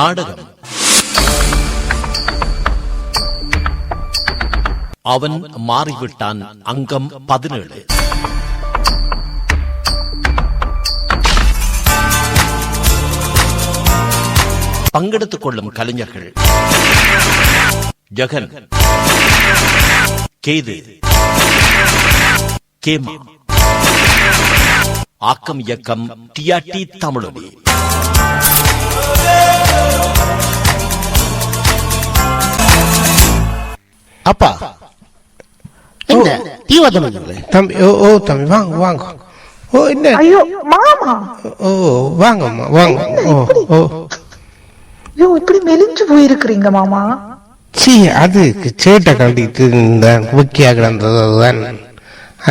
நாடகம். அவன் மாறிவிட்டான் அங்கம் பதினேழு. பங்கெடுத்துக் கொள்ளும் கலைஞர்கள். ஜெகன். கேது. கேமா. ஆக்கம் இயக்கம் டிஆர்டி தமிழொலி. அப்பா. என்ன? தீவிரத்தமிழ்களே தம்பி ஓ ஓ தம்பி வாங்க வாங்க. ஓ என்ன? ஐயோ மாமா. ஓ வாங்கம்மா வாங்க ஓ ஓ. ஐயோ இப்படி மெலிஞ்சு போயிருக்கிறீங்க மாமா. சி அது சேட்டை கழட்டிட்டு இந்த முக்கியா கிடந்தது அதுதான்.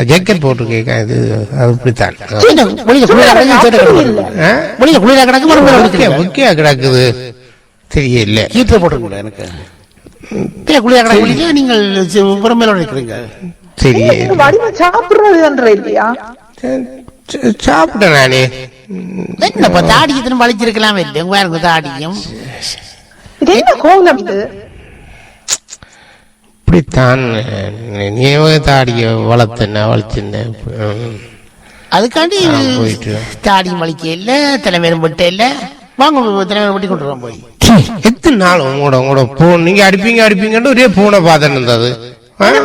ஜாக்கெட் போட்டு கேட்க இது அது இப்படித்தான். என்ன குளிர கிடக்கு முக்கிய கிடக்குது. தெரியல. ஹீட்டர் போட்டுருங்களா எனக்கு? குளிர கிடக்கு நீங்கள் புறமேல நிற்கிறீங்க தெரியல. சாப்பிடுறதுன்ற இல்லையா? சாப்பிட்டேன் நானே. என்னப்பா தாடிக்கு வலிச்சிருக்கலாம் இல்லை உங்க வேற தாடியும் இது என்ன கோலம் இது? இப்படித்தான் நீ தாடிய வளர்த்தன வளர்த்துன அதுக்காண்டி. தாடியும் வலிக்க இல்ல தலைமையிலும் வெட்ட இல்ல. வாங்க தலைமையில வெட்டி கொண்டு போய். எத்தனை நாள் உங்களோட உங்களோட போன் நீங்க அடிப்பீங்க அடிப்பீங்கன்னு ஒரே போனை பார்த்துட்டு இருந்தது.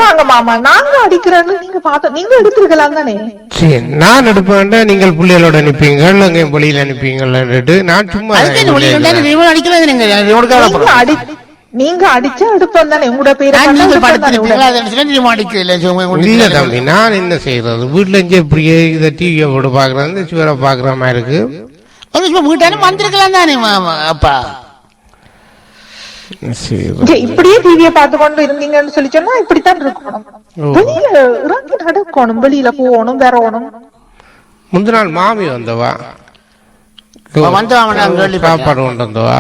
வாங்க மாமா. நாங்க அடிக்கிறோன்னு நீங்க பார்த்த நீங்க எடுத்திருக்கலாம் தானே. சரி நான் எடுப்பேன்டா நீங்கள் பிள்ளைகளோட அனுப்பீங்க அங்கே வெளியில அனுப்பீங்கள்ன்னுட்டு நான் சும்மா அடிக்கிறது நீங்க அடிச்சா எடுப்போம் தானே உங்களோட பேரை இல்ல தம்பி நான் என்ன செய்யறது வீட்டுல இருந்து இப்படியே இதை டிவியை போட்டு பாக்குறேன் இந்த சுவரை பாக்குற மாதிரி இருக்கு. வீட்டாலும் வந்திருக்கலாம் தானே மாமா அப்பா? இப்படியே டிவியை பார்த்து கொண்டு இருந்தீங்கன்னு சொல்லி சொன்னா இப்படித்தான் இருக்கணும். ஓ. வெளியில இறங்கி நடக்கணும் வெளியில போகணும் வரணும். முந்தின நாள் மாமி வந்தவா? வந்தவா. சாப்பாடு கொண்டு வந்தவா?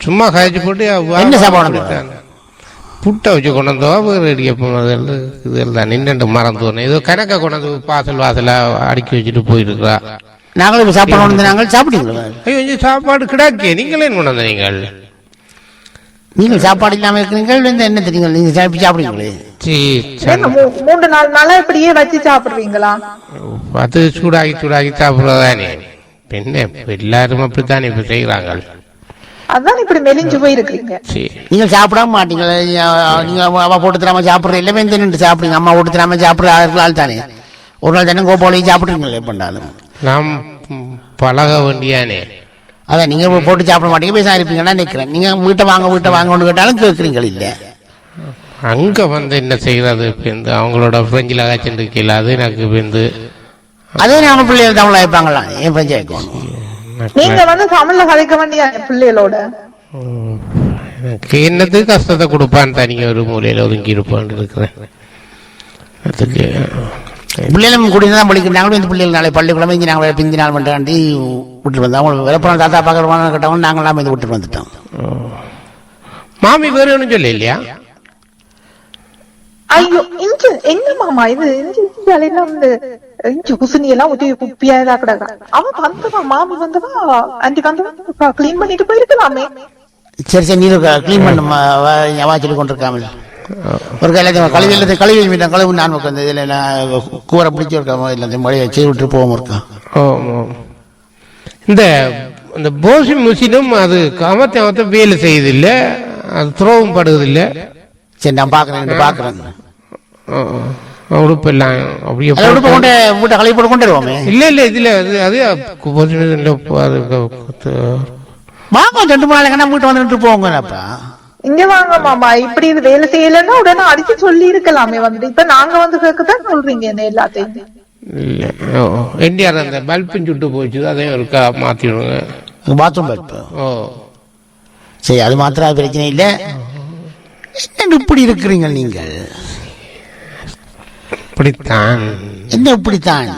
சும்மா காய்ச்சி போட்டு என்ன சாப்பாடு? புட்டை வச்சு கொண்டு வந்தவா வேறு அடிக்க இதெல்லாம் நின்று மறந்து போனேன். ஏதோ கணக்கை கொண்டு வந்து வாசல் வாசலா அடுக்கி வச்சுட்டு போயிருக்கிறா. நாங்களும் இப்ப சாப்பாடு கொண்டு வந்து நாங்கள் சாப்பிட்டீங்களா? ஐயோ இங்க சாப்பாடு கிடாக்கே. நீங்களே கொண்டு நீங்கள் நீங்கள் சாப்பாடு இல்லாம இருக்கிறீங்க இந்த என்ன தெரியுங்க நீங்க சாப்பிட்டு சாப்பிடுங்களே சீ, என்ன மூ- மூன்று நாலு நாளா இப்படியே வச்சு சாப்பிடுவீங்களா அது சூடாகி சூடாகி சாப்பிடுறதானே என்ன எல்லாரும் அப்படித்தானே இப்ப செய்யறாங்க அதான் இப்படி மெலிஞ்சு போயிருக்கீங்க. சரி. நீங்க சாப்பிடாம மாட்டீங்களா. நீங்க அவ- போட்டு தராம சாப்பிடுற எல்லாமே சாப்பிடுங்க. அம்மா போட்டு தராம சாப்பிடுற ஆள் தானே. ஒரு நாள் தானே கோபாலையும் சாப்பிடுறீங்களே பண்ணாலும் நாம் பழக வேண்டியானே. அதான் நீங்க போட்டு சாப்பிட மாட்டீங்க. பேச இருப்பீங்கன்னா நிக்கிறேன் நீங்க வீட்டை வாங்க வீட்டை வாங்கன்னு கேட்டாலும் கேட்கறீங்க இல்ல. அங்க வந்து என்ன செய்யறது இப்ப இந்த அவங்களோட பிரெஞ்சில் காய்ச்சல் இருக்கல அது எனக்கு வந்து அதே நம்ம பிள்ளைகள் தமிழ் ஆயிப்பாங்களா? என் பஞ்சாயத்து நீங்க வந்து தமிழ்ல கதைக்க வேண்டிய பிள்ளைகளோட. எனக்கு என்னது கஷ்டத்தை கொடுப்பான்னு தனிங்க ஒரு மூலையில ஒதுங்கி இருப்பான்னு இருக்கிறேன். அதுக்கு பிள்ளைகளும் கூட்டிட்டு தான் படிக்கிறாங்க இந்த பிள்ளைகள் நாளை பள்ளிக்கூடம் இங்கே நாங்கள் பிந்தி நாள் பண்ணிட்டாண்டி விட்டுட்டு வந்தோம். அவங்க விளப்பரம் தாத்தா பார்க்குறவங்க கேட்டவங்க நாங்களாம் இது விட்டுட்டு வந்துட்டோம். மாமி வேறு ஒன்றும் சொல்ல இல்லையா ஐயோ இங்க எங்க மாமா இது? இந்தியால எல்லாம் இந்த இஞ்சி குசுனி எல்லாம் ஊத்தி குப்பியா இதா கிடக்கா அவன் வந்தவா? மாமி வந்தவா? அன்றைக்கு வந்தவா? கிளீன் பண்ணிட்டு போயிருக்கலாமே. சரி சரி நீர் க்ளீன் பண்ண வா சொல்லி கொண்டிருக்காமல். ஒரு கையில் கழுவி எல்லாத்தையும் கழுவி மீட்டேன் கழுவி நான் உட்காந்து இதில் கூரை பிடிச்சி இருக்காம எல்லாத்தையும் மழையை செய்து விட்டு போகாம இருக்கான் ஓ ஓ. இந்த இந்த போசி மிஷினும் அது கமத்தை வேலை செய்யுது இல்ல அது துரோகம் படுவது இல்ல? சரி நான் பார்க்குறேன் பார்க்குறேன். ஓ, ஓ. உடுப்பு எல்லாம் அப்படியே அதை விட்டு போட்டு- கொண்டு வீட்டை கழுவி போட்டு கொண்டு வருவோமே. இல்ல இல்ல இதுல அது அது போசி மிஷின்ல போ- அது க- கு- வாங்க ரெண்டு மூணு நாளைக்கு வீட்டை வந்துட்டு போங்கப்பா இங்க வாங்க மாமா. இப்படி இது வேலை செய்யலைன்னா உடனே அடிச்சு சொல்லி இருக்கலாமே வந்து. இப்ப நாங்க வந்து கேட்கத்தான் சொல்றீங்க என்ன எல்லாத்தையும். இல்ல ஓ என்டிஆர் அந்த பல்பும் சுட்டு போச்சு அதையும் இருக்கா மாத்தி விடுங்க பாத்ரூம் பைப்பு ஓ. சரி அது மாத்திரம் அது பிரச்சனை இல்லை. இப்படி இருக்கிறீங்க நீங்கள்? இப்படித்தான். என்ன இப்படித்தான்?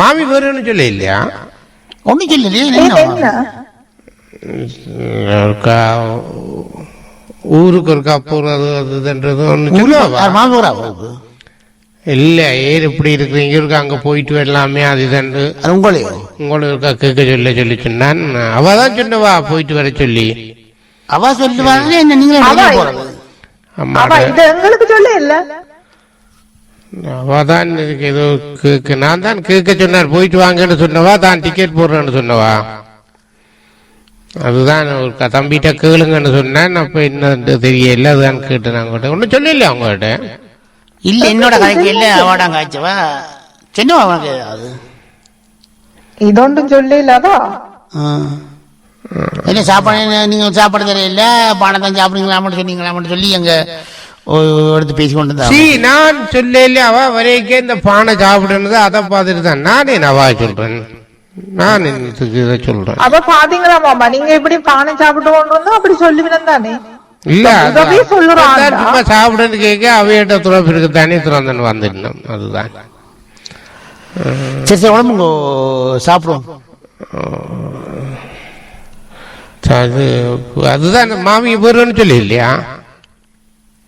மாமி வேறுன்னு சொல்ல இல்லையா? ஒன்றும் சொல்லலையே ஒருக்கா ஊருக்கு ஒருக்கா போறது அது இதுன்றது ஒண்ணு ஊர்ல சொல்லுவா. இல்ல ஏன் இப்படி இருக்கிறீங்க? இருக்கு அங்க போயிட்டு வரலாமே அது இதன்று அது உங்களையோ? உங்களுக்கு கேட்க சொல்ல சொல்லி சொன்னான். அவ தான் சொன்னவா போயிட்டு வர சொல்லி. அவ சொல்லுவாங்க என்ன நீங்களே போறது? அம்மா அவ இது எங்களுக்கு சொல்ல இல்ல. அவ தான் இதுக்கு ஏதோ கேட்க நான் தான் கேட்க சொன்னார். போயிட்டு வாங்கன்னு சொன்னவா தான் டிக்கெட் போடுறேன்னு சொன்னவா? அதுதான் ஒரு தம்பிகிட்ட கேளுங்கன்னு சொன்னேன். அப்ப என்ன தெரியல. அதுதான் கேட்டேன் அவங்ககிட்ட ஒன்றும் சொல்லல அவங்ககிட்ட இல்ல என்னோட கதைக்கு இல்ல. அவடாங்க ஆச்சவா சின்னவா அவனுக்கு அது? இதொன்றும் சொல்ல இல்லாதா என்ன சாப்பாடு நீங்க சாப்பாடு தெரியல பானம் தான் சாப்பிடுங்களா மட்டும் சொன்னீங்களா மட்டும் சொல்லி எங்க ஒ- எடுத்து பேசி கொண்டு சி நான் சொல்லல அவ வரைக்கும் இந்த பானை சாப்பிடுனது அதை பார்த்துட்டு தான் நானே நவா சொல்றேன். நான் இதை சொல்றேன். அப்ப பாத்தீங்களா மாமா நீங்க இப்படி பானை சாப்பிட்டு கொண்டு வந்தா அப்படி சொல்லுவினம் தானே? இல்ல சும்மா சாப்பிடுன்னு கேட்க அவையிட்ட துறப்பு இருக்கு தானே துறந்தன் வந்துடணும் அதுதான். சரி சரி உடம்புங்க சாப்பிடுவோம். அது அதுதான் மாமி வரும்னு சொல்லி இல்லையா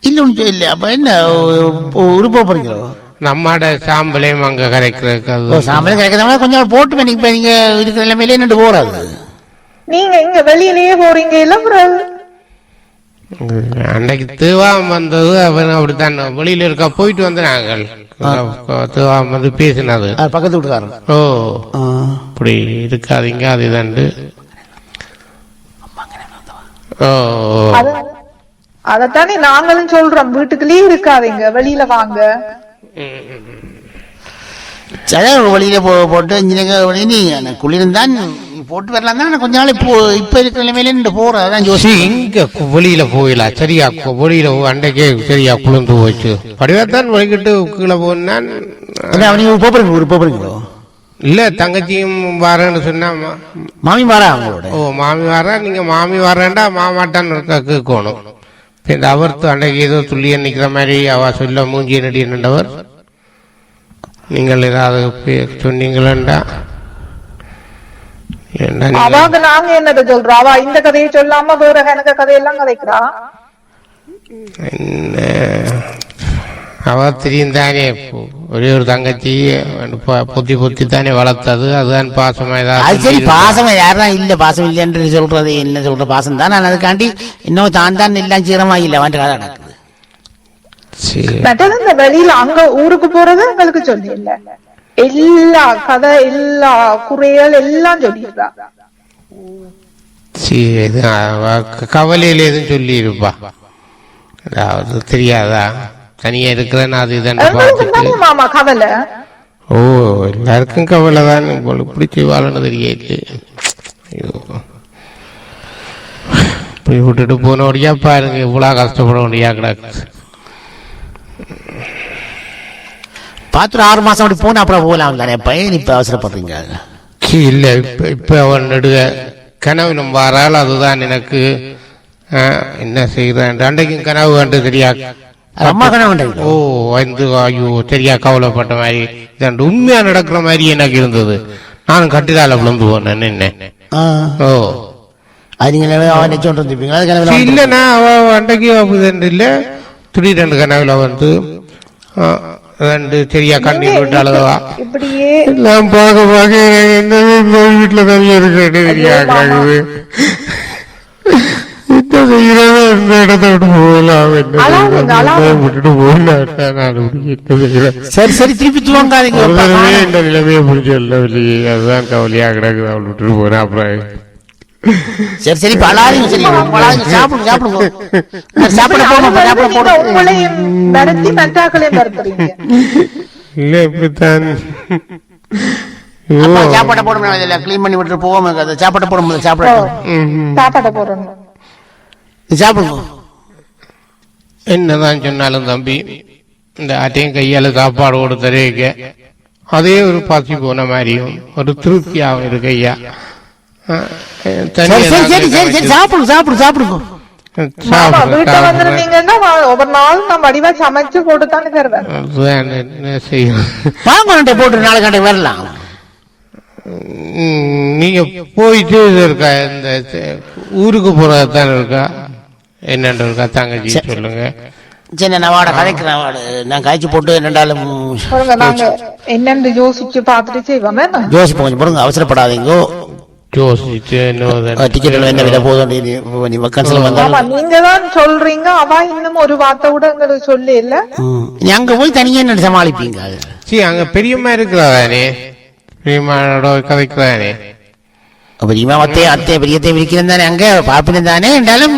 இல்ல ஒன்றும் இல்ல அப்ப என்ன உருப்ப போறீங்களோ? நம்மாட சாம்பலையும் அங்க கரைக்கிறதுக்கு ஓ அது சாம்பல் கிடைக்கிறவங்க கொஞ்சம் போட்டு பண்ணி இப்ப நீங்க இருக்கிற நிலைமையில நின்று போறாது. நீங்க இங்க வெளியிலயே அன்னைக்கு தேவாம் வந்தது அவன் அப்படித்தான் வெளியில இருக்க போயிட்டு வந்து நாங்கள். தேவாம் வந்து பேசினது. அது பக்கத்து வீட்டுக்காரன் ஓ. இப்படி இருக்காதீங்க அது இதண்டு ஓ அதத்தானே நாங்களும் சொல்றோம். வீட்டுக்குள்ளேயே இருக்காதீங்க. வெளியில வாங்க. சரி ஒரு வழியில போ போட்டு நீ குளிர்ந்தான் போட்டு வரலாம் தான். கொஞ்ச நாள் இப்போ இப்ப இருக்கிற நிலைமையில நின்று போறது அதான் சி, யோசி இங்க வெளியில போயிடலாம். சரியா வெளியில அன்னைக்கே சரியா குளிர்ந்து போச்சு. படிவாத்தான் வலிக்கிட்டு கீழே போனான் அவனுக்கு போறீங்க ஒரு போறீங்களோ இல்ல தங்கச்சியும் வரேன்னு சொன்னா மா- மாமி மாறா அவங்களோட ஓ மாமி வர நீங்க மாமி வரேன்டா மாமாட்டான்னு இருக்க கேட்கணும். இந்த அவர்த்து அன்னைக்கு ஏதோ துள்ளிய நிக்கிற மாதிரி அவ சொல்ல மூஞ்சி நடி நின்றவர் நீங்கள் ஏதாவது சொன்னீங்களா ஏண்டா நீங்க- என்னத சொல்றோம்? அவ இந்த கதையை சொல்லாம வேற கணக்க கதையெல்லாம் கதைக்கிறா? என்ன? ஒரே ஒரு தங்கச்சி ப- பொத்தி பொத்தி தானே வளர்த்தது. அதுதான் பாசமா அது ஏதாவது சரி சொல்லி- பாசம் யாரும் இல்ல பாசம் இல்லைன்னு சொல்றது என்ன சொல்ற பாசம் தான். நான் அதுக்காண்டி இன்னும் தான் தான் எல்லாம் சீரமா இல்ல வந்து கதை நடக்குது. சரி. இந்த வெளியில அங்க ஊருக்கு போறது எங்களுக்கு சொல்லி இல்ல எல்லா கதை எல்லா குறைகள் எல்லாம் சொல்லிடுறா சரி இது அவ க- கவலையில எதுவும் சொல்லி இருப்பா அதாவது தெரியாதா? தனியா இருக்கிறேன்னு அது இதுன்னு பார்த்துட்டு. மாமா கவலை. ஓ எல்லாருக்கும் கவலை தான் உங்களுக்கு பிடிச்சி வாழணும் தெரியல ஐயோ. இப்படி விட்டுட்டு போனோடியா பாருங்க. இவ்வளவு கஷ்டப்பட முடியா கிடக்கு. பார்த்து ஒரு ஆறு மாசம் அப்படி போனா அப்புறம் போகலாம் தானே? பையன் இப்ப அவசரப்படுறீங்க. இல்ல இப்ப இப்ப அவன் நடுக கனவிலும் வாரால் அதுதான் எனக்கு. என்ன செய்கிறேன் அன்றைக்கும் கனவு கண்டு தெரியா அது அம்மா கனவு ஓ வந்து ஐயோ சரியா கவலைப்பட்ட மாதிரி. இதாண்டு உண்மையா நடக்கிற மாதிரி எனக்கு இருந்தது. நானும் கட்டிதால விழுந்து போனேன் என்ன ஓ. அது நீங்க அவன் வந்துருப்பீங்க அது இல்லைண்ணா அவ அன்றைக்கு அப்படிதான் இல்ல. திடீரெண்டு கனவுல வந்து ரெண்டு சரியா கண்ணீர் விட்டு அழுதவா இப்படியே எல்லாம் பார்க்க பார்க்க இந்த வீட்டுல தெரியா என்ன செய்யறதோ இந்த இடத்த விட்டு சரி சரி திருப்பி துவங்காதீங்க இந்த நிலைமையை புரிஞ்சு இல்லையே அதுதான் கவலையா கிடக்குது. அவள் விட்டுட்டு போறேன் அப்புறம் சரி சரி இப்ப அழாதீங்க சரி அழாதீங்க. சாப்பிடுங்க சாப்பிடுங்க. சரி, சாப்பிட போகணும் சாப்பிட போகணும் உங்களையும் மறத்தி மற்றாக்களையும் மறந்துறீங்க இல்ல இப்படித்தான். சாப்பாட்டை க்ளீன் பண்ணி விட்டு போவோம் சாப்பாட்டை போட முடியல சாப்பிட சாப்பாட போறோம் சாப்பிடுங்க. என்னதான் சொன்னாலும் தம்பி இந்த ஆட்டையும் கையால சாப்பாடு கொடுத்தரேக்க அதே ஒரு பாசி போன மாதிரியும் ஒரு திருப்தியாகவும் இருக்கு ஐயா. சாப்பிடுங்க சாப்பிடுங்க சாப்பிடுங்க. சாப்பிடு, சாப்பிடு. வா- ஒவ்வொரு நாளும் நான் வடிவா சமைச்சு போட்டு தானே தருவேன் வாங்க போட்டு நாளைக்கு கண்டை வரலாம். நீங்க போயிட்டு இது இருக்கா இந்த ஊருக்கு போறதுதான் இருக்கா? இருக்கா தங்கச்சி சொல்லுங்க. சரி நான் வாட கதைக்கிறேன் வாட. நான் காய்ச்சி போட்டு ரெண்டாலும் என்னன்னு யோசிச்சு பார்த்துட்டு செய்வோம். கொஞ்சம் அவசரப்படாதீங்க. யோசிச்சு டிக்கெட் என்ன விலை போதும் நீங்க தான் சொல்றீங்க அவ இன்னும் ஒரு வார்த்தை கூட எங்களுக்கு சொல்லி இல்ல அங்க போய் தனியா என்ன சமாளிப்பீங்க? அது சி அங்க பெரியம்மா இருக்கிறதானே பெரியம்மாவோட கதைக்குதானே? அப்ப நீமா அத்தை அத்தை பெரியத்தை விரிக்கிறேன் தானே அங்க? பாப்பினம் தானே என்றாலும்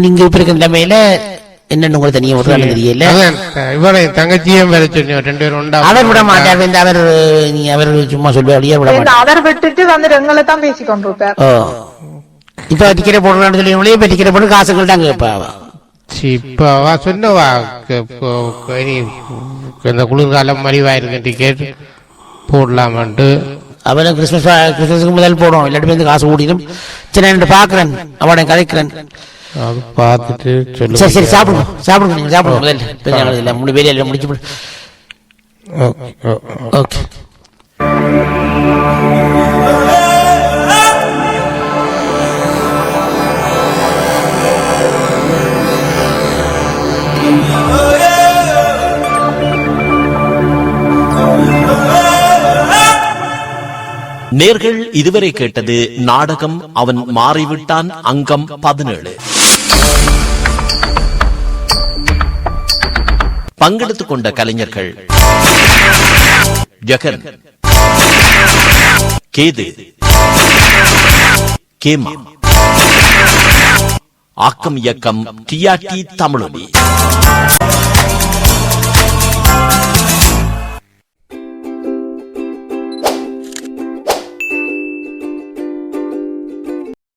நீங்க இப்ப நிலைமையில என்னன்னு உங்களுக்கு தனியா நாள் தெரியல? இவரை தங்கச்சியும் வேற சொன்னோம் ரெண்டு பேரும் உண்டா அவர் விட மாட்டார் இந்த அவர் நீ அவர் சும்மா சொல்லுவார் அடியே விட மாட்டார். அவர் விட்டுட்டு வந்து எங்களை தான் பேசி கொண்டிருப்பார் இப்ப டிக்கெட் போடுறான்னு சொல்லி இப்ப டிக்கெட் போட்டு இப்ப அவ. சொன்னவா இந்த குளிர்காலம் மலிவாயிருக்கு டிக்கெட் போடலாமன்ட்டு. அவன கிறிஸ்துமஸ் பா- கிறிஸ்துமஸ்க்கு முதல் போடும் இல்லாட்டி வந்து காசு கூட்டிடும் சரி நான் பாக்குறேன் அவனை கதைக்கிறேன். அது பார்த்துட்டு சரி சரி சொல்லு சாப்பிடுங்க சாப்பிடுங்க நீங்க சாப்பிடுங்க முதல்ல பெரிய இல்ல மூணு வேலையில முடிச்சு விடு. ஓகே. ஓகே நேர்கள் இதுவரை கேட்டது நாடகம் அவன் மாறிவிட்டான் அங்கம் பதினேழு பங்கெடுத்துக் கொண்ட கலைஞர்கள். ஜெகன். கேது. கேமா. ஆக்கம் இயக்கம் டிஆர்டி தமிழொலி.